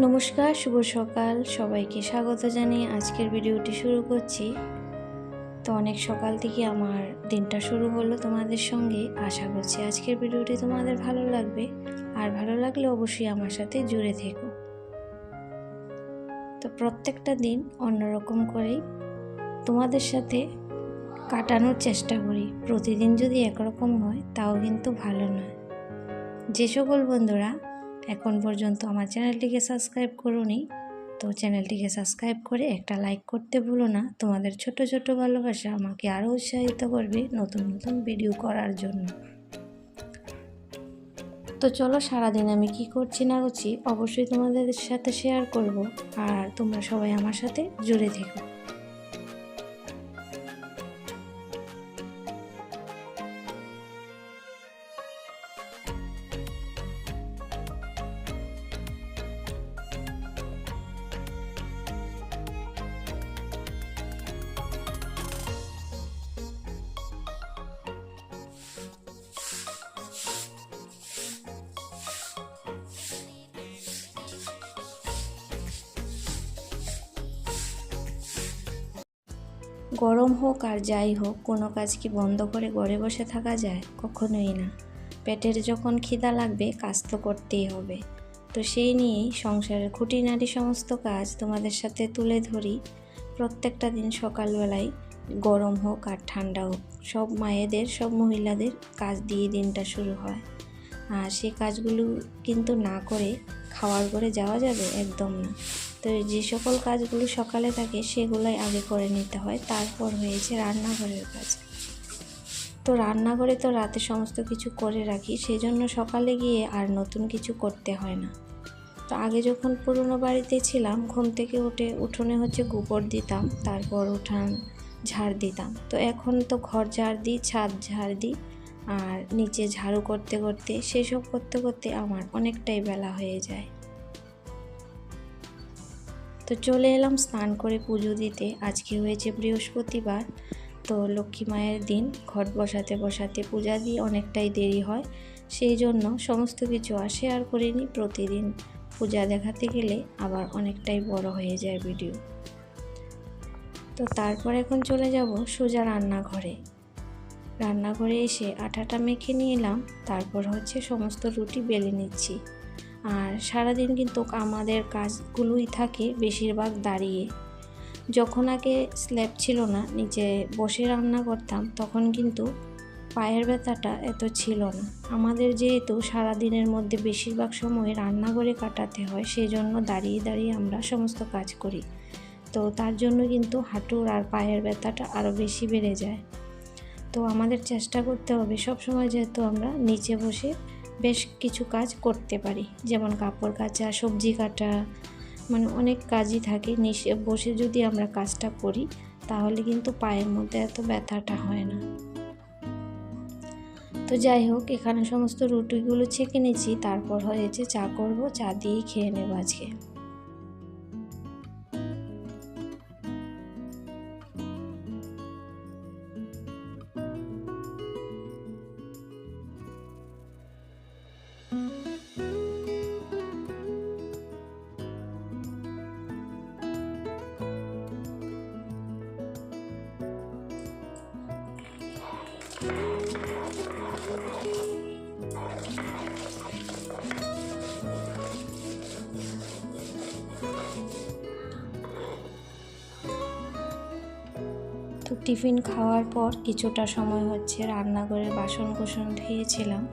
নমস্কার, শুভ সকাল। সবাইকে স্বাগত জানিয়ে আজকের ভিডিওটি শুরু করছি। তো অনেক সকাল থেকে আমার দিনটা শুরু হলো তোমাদের সঙ্গে। আশা করছি আজকের ভিডিওটি তোমাদের ভালো লাগবে। আর ভালো লাগলে অবশ্যই আমার সাথে জুড়ে থেকো। তো প্রত্যেকটা দিন অন্যরকম করেই তোমাদের সাথে কাটানোর চেষ্টা করি। প্রতিদিন যদি একরকম হয়, তাও কিন্তু ভালো নয়। যে সকল বন্ধুরা এখন পর্যন্ত আমার চ্যানেলটিকে সাবস্ক্রাইব করোনি, তো চ্যানেলটিকে সাবস্ক্রাইব করে একটা লাইক করতে ভুলো না। তোমাদের ছোট ছোট ভালোবাসা আমাকে আরও উৎসাহিত করবে নতুন নতুন ভিডিও করার জন্য। তো চলো, সারাদিন আমি কি করছি না করছি অবশ্যই তোমাদের সাথে শেয়ার করব, আর তোমরা সবাই আমার সাথে জুড়ে থেকো। গরম হোক আর যাই হোক, কোনো কাজ কি বন্ধ করে ঘরে বসে থাকা যায়? কখনোই না। পেটের যখন খিদা লাগবে, কাজ তো করতেই হবে। তো সেই নিয়েই সংসারের খুঁটিনাটি সমস্ত কাজ তোমাদের সাথে তুলে ধরি। প্রত্যেকটা দিন সকালবেলায় গরম হোক আর ঠান্ডা হোক, সব মায়েদের, সব মহিলাদের কাজ দিয়ে দিনটা শুরু হয়। আর সেই কাজগুলো কিন্তু না করে খাওয়ার করে যাওয়া যাবে? একদম না। তো যে সকল কাজগুলো সকালে থাকে, সেগুলোই আগে করে নিতে হয়। তারপর হয়েছে রান্নাঘরের কাজ। তো রান্নাঘরে তো রাতে সমস্ত কিছু করে রাখি সেই জন্য সকালে গিয়ে আর নতুন কিছু করতে হয় না। তো আগে যখন পুরনো বাড়িতে ছিলাম, ঘুম থেকে উঠে উঠোনে হচ্ছে গোবর দিতাম, তারপর উঠান ঝাড় দিতাম। তো এখন তো ঘর ঝাড় দিই, ছাদ ঝাড় দিই, আর নিচে ঝাড়ু করতে করতে, সেসব করতে করতে আমার অনেকটাই বেলা হয়ে যায়। তো চলে এলাম স্নান করে পুজো দিতে। আজকে হয়েছে বৃহস্পতিবার, তো লক্ষ্মী মায়ের দিন। ঘট বসাতে বসাতে পূজা দিয়ে অনেকটাই দেরি হয়, সেই জন্য সমস্ত কিছু আসে আর করিনি। প্রতিদিন পূজা দেখাতে গেলে আবার অনেকটাই বড় হয়ে যায় ভিডিও তো তারপর এখন চলে যাব সোজা রান্নাঘরে। রান্নাঘরে এসে আটাটা মেখে নিয়ে এলাম তারপর হচ্ছে সমস্ত রুটি বেলে নিচ্ছি। আর সারাদিন কিন্তু আমাদের কাজগুলোই থাকে বেশিরভাগ দাঁড়িয়ে। যখন আগে স্ল্যাব ছিল না নিচে বসে রান্না করতাম, তখন কিন্তু পায়ের ব্যথাটা এত ছিল না। আমাদের যেহেতু সারাদিনের মধ্যে বেশিরভাগ সময় রান্নাঘরে কাটাতে হয় সেই জন্য দাঁড়িয়ে দাঁড়িয়ে আমরা সমস্ত কাজ করি। তো তার জন্য কিন্তু হাঁটুর আর পায়ের ব্যথাটা আরও বেশি বেড়ে যায়। তো আমাদের চেষ্টা করতে হবে সব সময় যেহেতু আমরা নিচে বসে বেশ কিছু কাজ করতে পারি। যেমন কাপড় কাচা, সবজি কাটা মানে অনেক কাজই থাকে। নিশে, বসে যদি আমরা কাজটা করি, তাহলে কিন্তু পায়ের মধ্যে এত ব্যথাটা হয় না। তো যাই হোক, এখানে সমস্ত রুটিগুলো ছেঁকে নিয়েছি। তারপর হয়েছে চা করব, চা দিয়েই খেয়ে নেব আজকে। টিফিন খাওয়ার পর কিছুটা সময় হচ্ছে রান্নাঘরে বাসন কোসন ধুয়েছিলাম।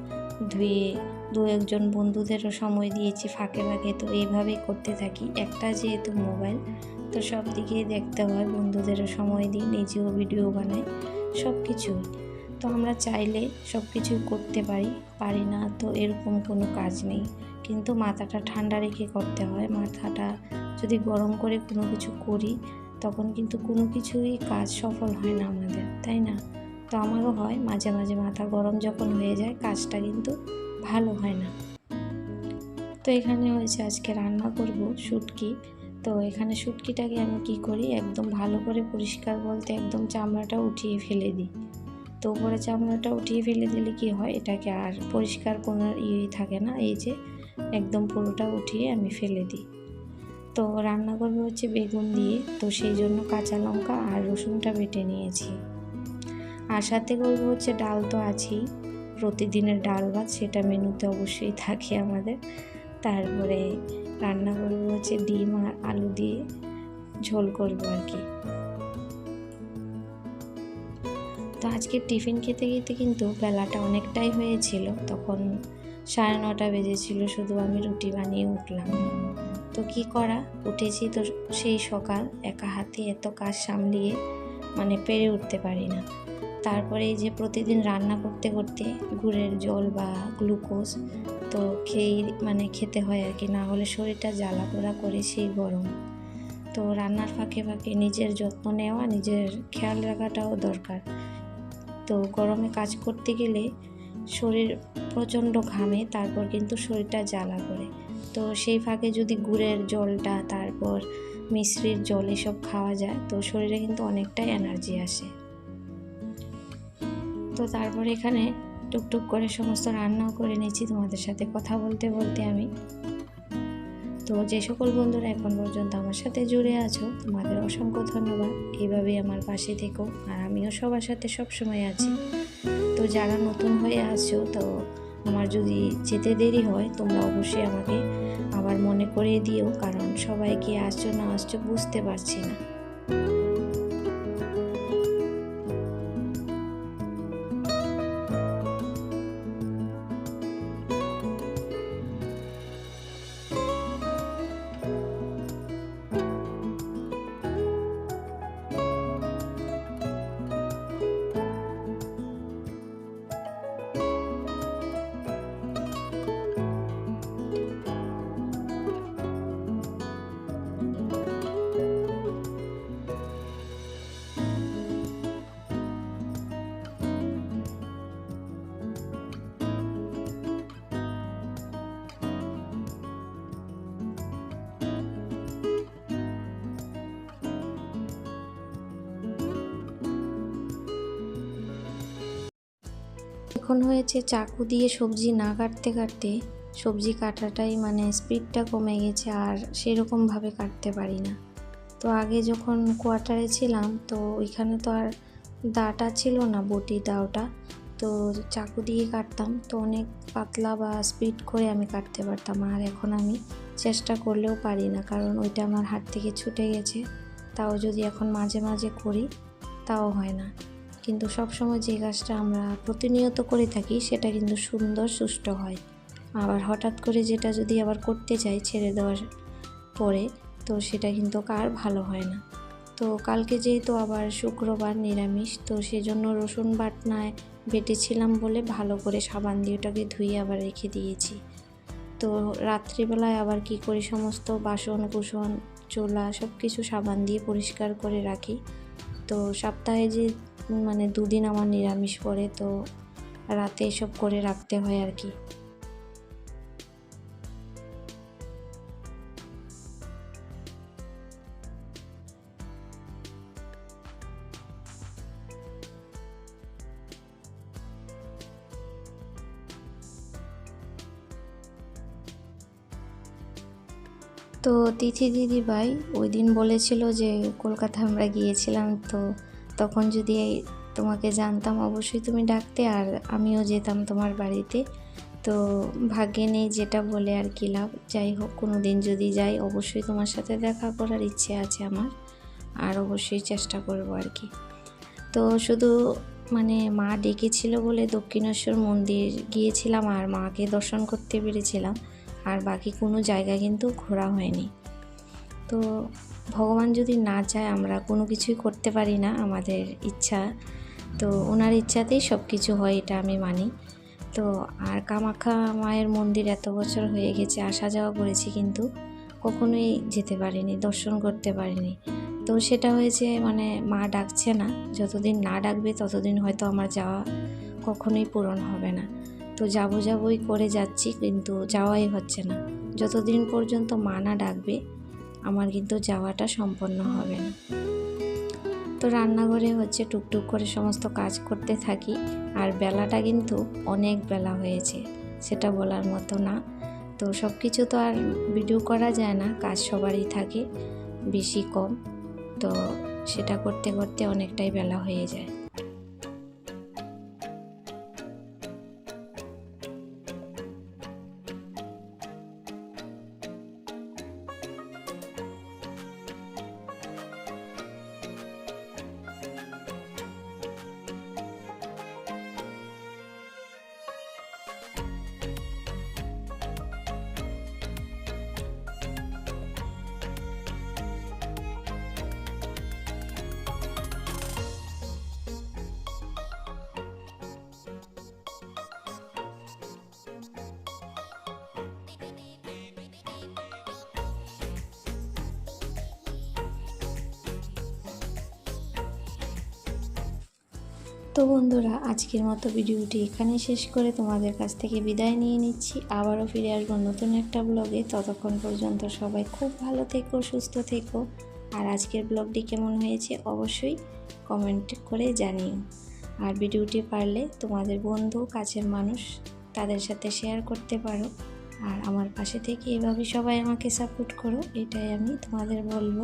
ধুয়ে দু একজন বন্ধুদেরও সময় দিয়েছি ফাঁকে ফাঁকে। তো এইভাবেই করতে থাকি। একটা যেহেতু মোবাইল, তো সব দিকেই দেখতে হয়। বন্ধুদেরও সময় দিই, নিজেও ভিডিও বানাই, সব কিছুই। তো আমরা চাইলে সব কিছুই করতে পারি পারি না তো এরকম কোনো কাজ নেই। কিন্তু মাথাটা ঠান্ডা রেখে করতে হয়। মাথাটা যদি গরম করে কোনো কিছু করি তখন কিন্তু কোনো কিছুই কাজ সফল হয় না আমাদের, তাই না? তো আমারও হয়, মাঝে মাঝে মাথা গরম যখন হয়ে যায়, কাজটা কিন্তু ভালো হয় না। তো এখানে হয়েছে, আজকে রান্না করব শুটকি। তো এখানে শুটকিটাকে আমি কি করি, একদম ভালো করে পরিষ্কার বলতে একদম চামড়াটা উঠিয়ে ফেলে দিই। তো উপরে চামড়াটা উঠিয়ে ফেলে দিলে কি হয়, এটাকে আর পরিষ্কার কোনো ইয়ে থাকে না, এই যে একদম পুরোটা উঠিয়ে আমি ফেলে দিই। তো রান্না করব হচ্ছে বেগুন দিয়ে। তো সেই জন্য কাঁচা লঙ্কা আর রসুনটা বেটে নিয়েছি। আর সাথে করব হচ্ছে ডাল তো আছেই। প্রতিদিনের ডাল ভাত সেটা মেনুতে অবশ্যই থাকে আমাদের। তারপরে রান্না করব হচ্ছে ডিম আর আলু দিয়ে ঝোল করব আর কি। তো আজকে টিফিন খেতে খেতে কিন্তু বেলাটা অনেকটাই হয়েছিল। তখন সাড়ে নটা বেজেছিল, শুধু আমি রুটি বানিয়ে উঠলাম। তো কি করা? উঠেছি তো সেই সকাল, একা হাতে এত কাজ সামলিয়ে মানে পেরে উঠতে পারি না। তারপরে যে প্রতিদিন রান্না করতে করতে গুড়ের জল বা গ্লুকোজ তো খেয়েই মানে খেতে হয় আর কি, না হলে শরীরটা জ্বালা পোড়া করে সেই গরম। তো রান্নার ফাঁকে ফাঁকে নিজের যত্ন নেওয়া, নিজের খেয়াল রাখাটাও দরকার। তো গরমে কাজ করতে গেলে শরীর প্রচণ্ড ঘামে, তারপর কিন্তু শরীরটা জ্বালা করে। তো সেই ফাঁকে যদি গুড়ের জলটা, তারপর মিশ্রির জল এসব খাওয়া যায়, তো শরীরে কিন্তু অনেকটাই এনার্জি আসে। তো তারপর এখানে টুকটুক করে সমস্ত রান্নাও করে নিয়েছি, তোমাদের সাথে কথা বলতে বলতে আমি। তো যে সকল বন্ধুরা এখন পর্যন্ত আমার সাথে জুড়ে আছো, তোমাদের অসংখ্য ধন্যবাদ। এইভাবেই আমার পাশে থেকো, আর আমিও সবার সাথে সব সময় আছি। তো যারা নতুন হয়ে আসছো তো আমার যদি যেতে দেরি হয়, তোমরা অবশ্যই আমাকে আবার মনে করিয়ে দিও, কারণ সবাই কি আসছো না আসছো বুঝতে পারছি না। এখন হয়েছে চাকু দিয়ে সবজি না কাটতে কাটতে সবজি কাটাটাই মানে স্পিডটা কমে গেছে আর সেরকমভাবে কাটতে পারি না। তো আগে যখন কোয়ার্টারে ছিলাম, তো ওইখানে তো আর দাটা ছিল না, বটি দাওটা। তো চাকু দিয়ে কাটতাম, তো অনেক পাতলা বা স্পিড করে আমি কাটতে পারতাম। আর এখন আমি চেষ্টা করলেও পারি না, কারণ ওইটা আমার হাত থেকে ছুটে গেছে। তাও যদি এখন মাঝে মাঝে করি, তাও হয় না। কিন্তু সবসময় যে কাজটা আমরা প্রতিনিয়ত করে থাকি, সেটা কিন্তু সুন্দর, সুষ্ঠু হয়। আবার হঠাৎ করে যেটা যদি আবার করতে চাই ছেড়ে দেওয়ার পরে, তো সেটা কিন্তু কার ভালো হয় না। তো কালকে যেহেতু আবার শুক্রবার নিরামিষ, তো সেজন্য রসুন বাটনায় বেটেছিলাম বলে ভালো করে সাবান দিয়ে ওটাকে ধুয়ে আবার রেখে দিয়েছি। তো রাত্রিবেলায় আবার কি করি, সমস্ত বাসন, কুসন, চোলা সব কিছু সাবান দিয়ে পরিষ্কার করে রাখি। তো সপ্তাহে যে মানে দুদিন আমার নিরামিষ পড়ে, তো রাতে এসব করে রাখতে হয় আর কি। তো তিথি দিদি ভাই ওই দিন বলেছিল যে কলকাতা আমরা গিয়েছিলাম, তো তখন যদি তোমাকে জানতাম, অবশ্যই তুমি ডাকতে আর আমিও যেতাম তোমার বাড়িতে। তো ভাগ্যে নেই যেটা বলে আর কি লাভ। যাই হোক কোনো দিন যদি যাই, অবশ্যই তোমার সাথে দেখা করার ইচ্ছে আছে আমার। আর অবশ্যই চেষ্টা করব আর কি। তো শুধু মানে মা ডেকেছিল বলে দক্ষিণেশ্বর মন্দির গিয়েছিলাম আর মাকে দর্শন করতে পেরেছিলাম। আর বাকি কোনো জায়গা কিন্তু ঘোরা হয়নি। তো ভগবান যদি না চায়, আমরা কোনো কিছুই করতে পারি না আমাদের ইচ্ছা। তো ওনার ইচ্ছাতেই সব কিছু হয়, এটা আমি মানি। তো আর কামাখ্যা মায়ের মন্দির এত বছর হয়ে গেছে, আসা যাওয়া করেছি কিন্তু কখনোই যেতে পারিনি, দর্শন করতে পারিনি। তো সেটা হয়েছে মানে মা ডাকছে না, যতদিন না ডাকবে ততদিন হয়তো আমার যাওয়া কখনোই পূরণ হবে না। তো যাব যাবোই করে যাচ্ছি কিন্তু যাওয়াই হচ্ছে না। যতদিন পর্যন্ত মা না ডাকবে আমার কিন্তু যাওয়াটা সম্পন্ন হবে না। তো রান্নাঘরে হচ্ছে টুকটুক করে সমস্ত কাজ করতে থাকি, আর বেলাটা কিন্তু অনেক বেলা হয়েছে, সেটা বলার মতো না। তো সব কিছু তো আর ভিডিও করা যায় না, কাজ সবারই থাকে, বেশি কম। তো সেটা করতে করতে অনেকটাই বেলা হয়ে যায়। তো বন্ধুরা, আজকের মতো ভিডিওটি এখানে শেষ করে তোমাদের কাছ থেকে বিদায় নিয়ে নিচ্ছি। আবারও ফিরে আসব নতুন একটা ব্লগে। ততক্ষণ পর্যন্ত সবাই খুব ভালো থেকো, সুস্থ থেকো। আর আজকের ব্লগটি কেমন হয়েছে অবশ্যই কমেন্ট করে জানিও। আর ভিডিওটি পারলে তোমাদের বন্ধু, কাছের মানুষ তাদের সাথে শেয়ার করতে পারো। আর আমার পাশে থেকে এভাবে সবাই আমাকে সাপোর্ট করো, এটাই আমি তোমাদের বলব।